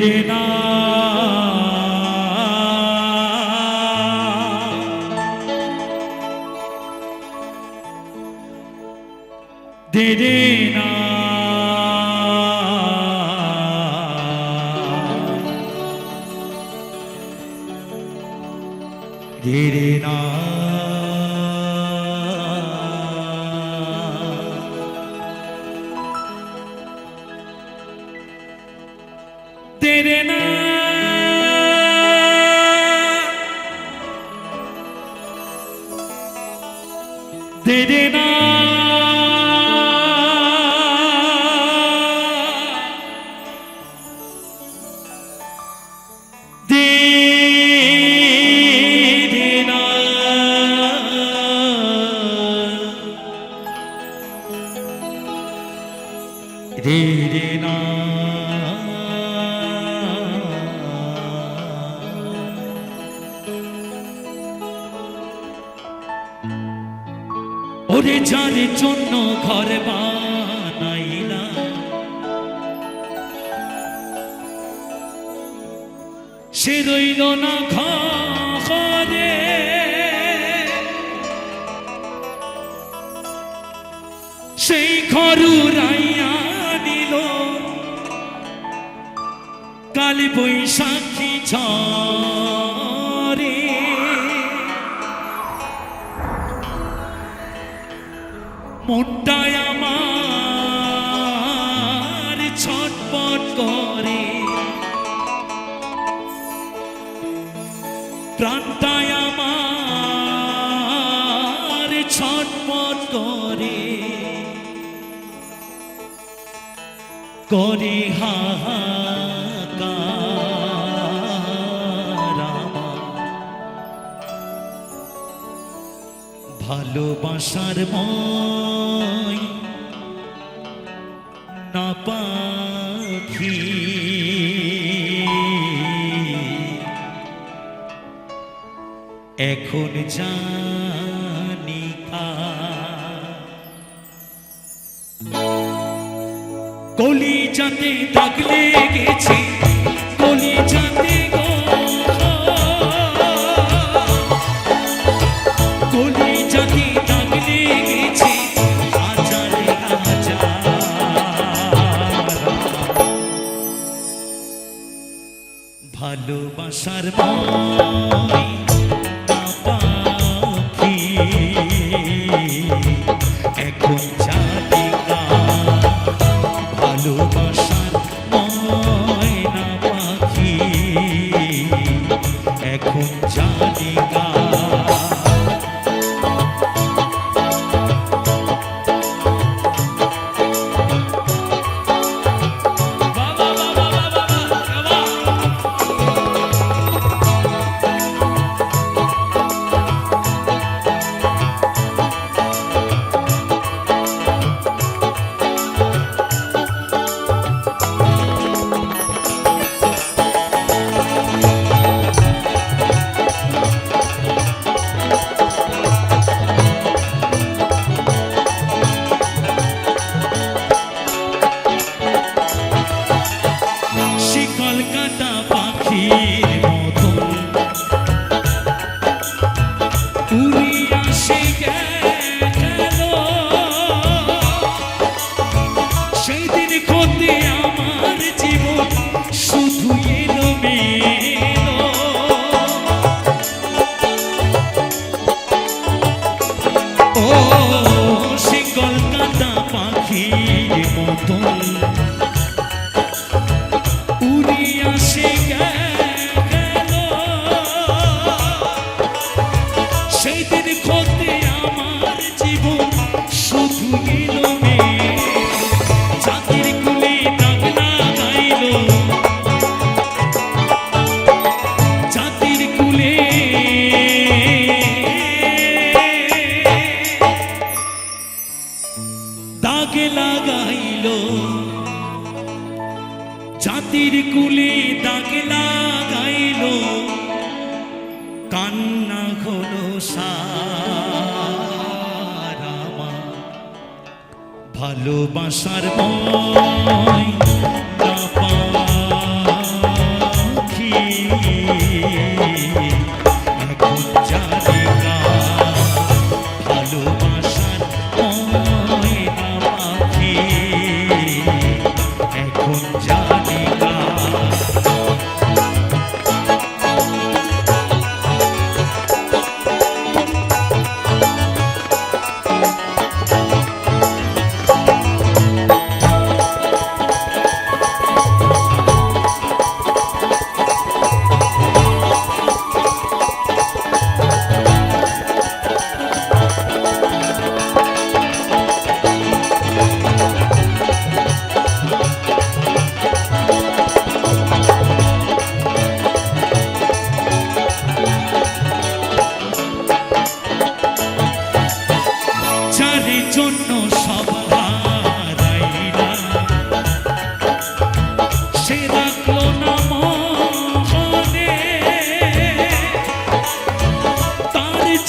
রে না দে রে না রে রে না তেরে না রে যার জন্য ঘর বানাইলা সে রইল না ঘরে। সেই ঘরু রাইয়া নিল কালী বৈশাখী ঝরে মনটায় আমার ছটপট করে প্রাণটায় আমার ছটপট করে করে আমার। ভালোবাসার মই না পাখি। এখন জানি কলি যাতে দাগ লেগেছে ভালোবাসার মই সারামা ভালোবাসার মই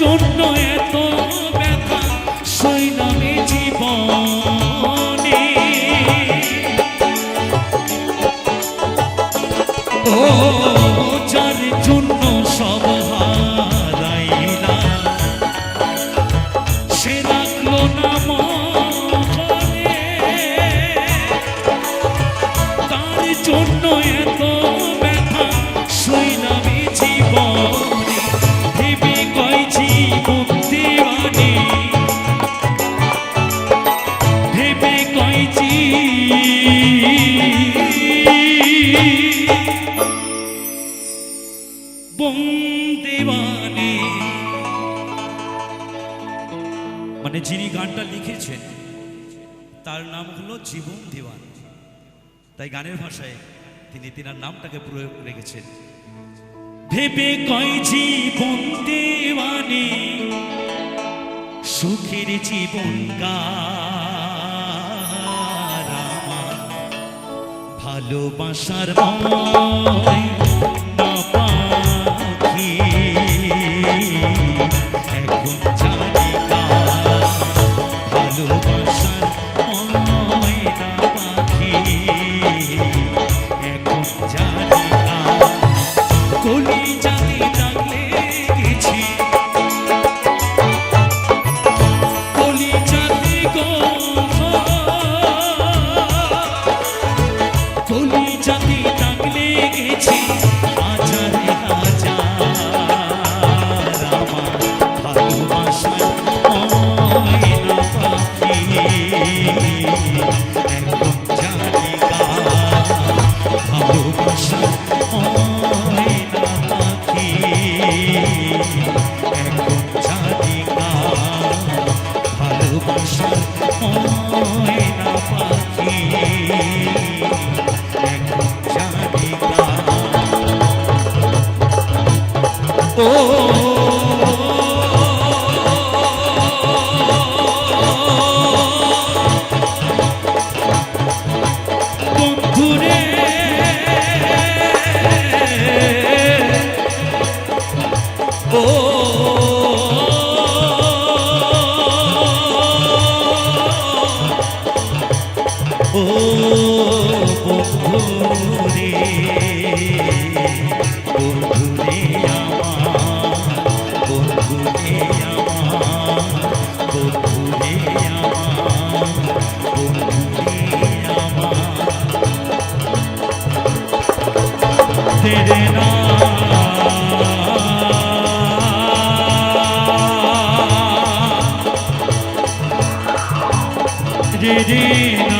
জন্য এত মানে যিনি গানটা লিখেছেন, তার নাম হলো জীবন দেওয়ান। তাই গানের ভাষায় তিনি তিনার নামটাকে প্রয়োগ রেখেছেন। ভেবে কয় জীবন দেওয়ানে, সুখের জীবন গা ভালোবাসার এখন জানি ও বন্ধুরে বন্ধুরে আমার বন্ধুরে আমার বন্ধুরে আমার বন্ধুরে আমার তেরে না রে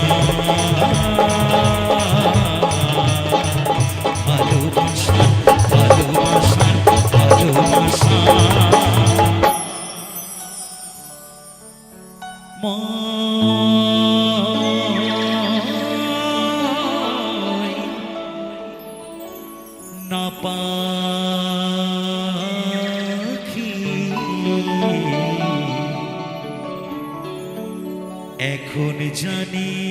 পাখি। এখন জানি